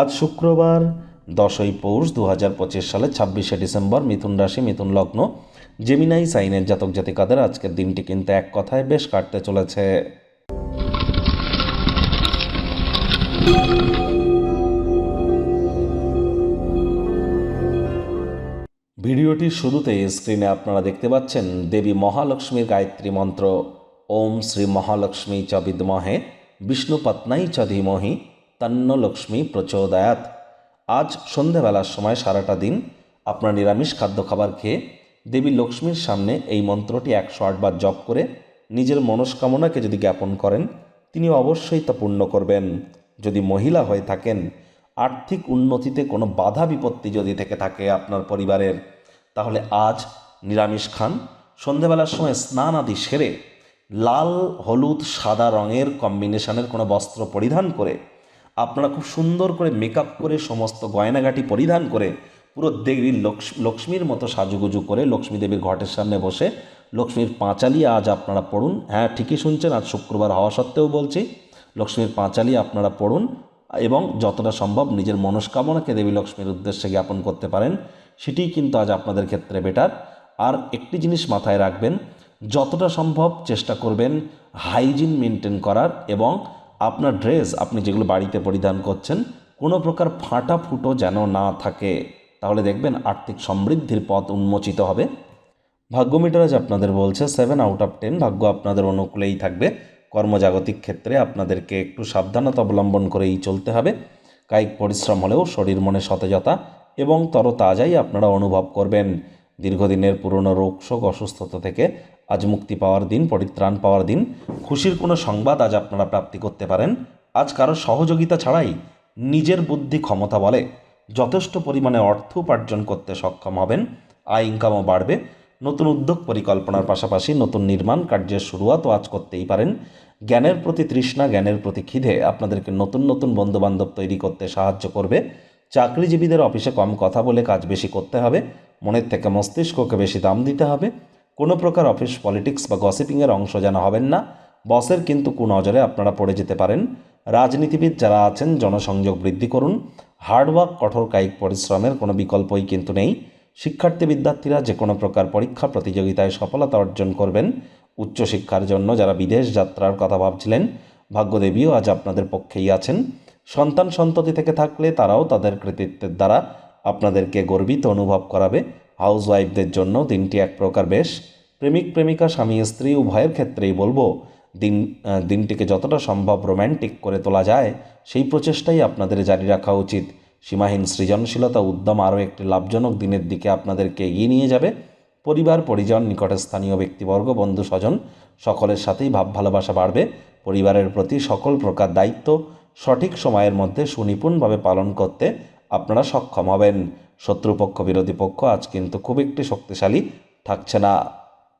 আজ শুক্রবার, দশই পৌষ দু হাজার পঁচিশ সালের ছাব্বিশে ডিসেম্বর, মিথুন রাশি, মিথুন লগ্ন। জেমিনাই সাইনের জাতক জাতিকাদের আজকের দিনটি কিন্তু এক কথায় বেশ কাটতে চলেছে। ভিডিওটির শুরুতেই স্ক্রিনে আপনারা দেখতে পাচ্ছেন দেবী মহালক্ষ্মীর গায়ত্রী মন্ত্র। ওম শ্রী মহালক্ষ্মী চ বিদ্মহে বিষ্ণুপত্নাই চ ধীমহি। তন্ন লক্ষ্মী প্রচোদয়াত। আজ সন্ধেবেলার সময় সারাটা দিন আপনার নিরামিষ খাদ্য খাবার খেয়ে দেবী লক্ষ্মীর সামনে এই মন্ত্রটি একশো আটবার জপ করে নিজের মনস্কামনাকে যদি জ্ঞাপন করেন, তিনি অবশ্যই তা পূর্ণ করবেন। যদি মহিলা হয়ে থাকেন, আর্থিক উন্নতিতে কোনো বাধা বিপত্তি যদি থেকে থাকে আপনার পরিবারের, তাহলে আজ নিরামিষ খান। সন্ধেবেলার সময় স্নান আদি সেরে লাল, হলুদ, সাদা রঙের কম্বিনেশনের কোনো বস্ত্র পরিধান করে আপনারা খুব সুন্দর করে মেকআপ করে সমস্ত গয়নাগাটি পরিধান করে পুরো দেবীর লক্ষ্মীর মতো সাজুগুজু করে লক্ষ্মী দেবীর ঘটের সামনে বসে লক্ষ্মীর পাঁচালি আজ আপনারা পড়ুন। হ্যাঁ ঠিকই শুনছেন, আজ শুক্রবার হওয়া সত্ত্বেও বলছি, লক্ষ্মীর পাঁচালি আপনারা পড়ুন এবং যতটা সম্ভব নিজের মনস্কামনাকে দেবী লক্ষ্মীর উদ্দেশ্যে জ্ঞাপন করতে পারেন সেটিই কিন্তু আজ আপনাদের ক্ষেত্রে বেটার আর একটি জিনিস মাথায় রাখবেন, যতটা সম্ভব চেষ্টা করবেন হাইজিন মেনটেন করার এবং আপনার ড্রেস আপনি যেগুলো বাড়িতে পরিধান করছেন, কোনো প্রকার ফাটা ফুটো যেন না থাকে। তাহলে দেখবেন আর্থিক সমৃদ্ধির পথ উন্মোচিত হবে। ভাগ্য মিটার আজ আপনাদের বলছে সেভেন আউট অফ টেন ভাগ্য আপনাদের অনুকূলেই থাকবে। কর্মজাগতিক ক্ষেত্রে আপনাদেরকে একটু সাবধানতা অবলম্বন করেই চলতে হবে। কায়িক পরিশ্রম হলেও শরীর মনে সতেজতা এবং তরতাজাই আপনারা অনুভব করবেন। দীর্ঘদিনের পুরনো রোগ শোক অসুস্থতা থেকে আজ মুক্তি পাওয়ার দিন, পরিত্রাণ পাওয়ার দিন। খুশির কোনো সংবাদ আজ আপনারা প্রাপ্তি করতে পারেন। আজ কারও সহযোগিতা ছাড়াই নিজের বুদ্ধি ক্ষমতা বলে। যথেষ্ট পরিমাণে অর্থ উপার্জন করতে সক্ষম হবেন। আয় ইনকামও বাড়বে। নতুন উদ্যোগ পরিকল্পনার পাশাপাশি নতুন নির্মাণ কার্যের শুরুয়াতও আজ করতেই পারেন। জ্ঞানের প্রতি তৃষ্ণা, জ্ঞানের প্রতি খিদে আপনাদেরকে নতুন নতুন বন্ধুবান্ধব তৈরি করতে সাহায্য করবে। চাকরিজীবীদের অফিসে কম কথা বলে কাজ বেশি করতে হবে। মনের থেকে মস্তিষ্ককে বেশি দাম দিতে হবে। কোনো প্রকার অফিস পলিটিক্স বা গসিপিংয়ের অংশ যেন হবেন না। বসের কিন্তু কুনজরে আপনারা পড়ে যেতে পারেন। রাজনীতিবিদ যারা আছেন, জনসংযোগ বৃদ্ধি করুন। হার্ডওয়ার্ক, কঠোর কায়িক পরিশ্রমের কোনো বিকল্পই কিন্তু নেই। শিক্ষার্থী বিদ্যার্থীরা যে কোনো প্রকার পরীক্ষা প্রতিযোগিতায় সফলতা অর্জন করবেন। উচ্চশিক্ষার জন্য যারা বিদেশ যাত্রার কথা ভাবছিলেন, ভাগ্যদেবীও আজ আপনাদের পক্ষেই আছেন। সন্তান সন্ততি থেকে থাকলে তারাও তাদের কৃতিত্বের দ্বারা আপনাদেরকে গর্বিত অনুভব করাবে। হাউস ওয়াইফদের জন্য দিনটি এক প্রকার বেশ প্রেমিক, প্রেমিকা, স্বামী, স্ত্রী উভয়ের ক্ষেত্রেই বলব, দিন দিনটিকে যতটা সম্ভব রোম্যান্টিক করে তোলা যায়, সেই প্রচেষ্টাই আপনাদের জারি রাখা উচিত। সীমাহীন সৃজনশীলতা উদ্যম আরও একটি লাভজনক দিনের দিকে আপনাদেরকে এগিয়ে নিয়ে যাবে। পরিবার, পরিজন, নিকটে স্থানীয় ব্যক্তিবর্গ, বন্ধু, স্বজন, সকলের সাথেই ভাব ভালোবাসা বাড়বে। পরিবারের প্রতি সকল প্রকার দায়িত্ব সঠিক সময়ের মধ্যে সুনিপুণভাবে পালন করতে আপনারা সক্ষম হবেন। শত্রুপক্ষ বিরোধী পক্ষ আজ কিন্তু খুব একটি শক্তিশালী থাকছে না।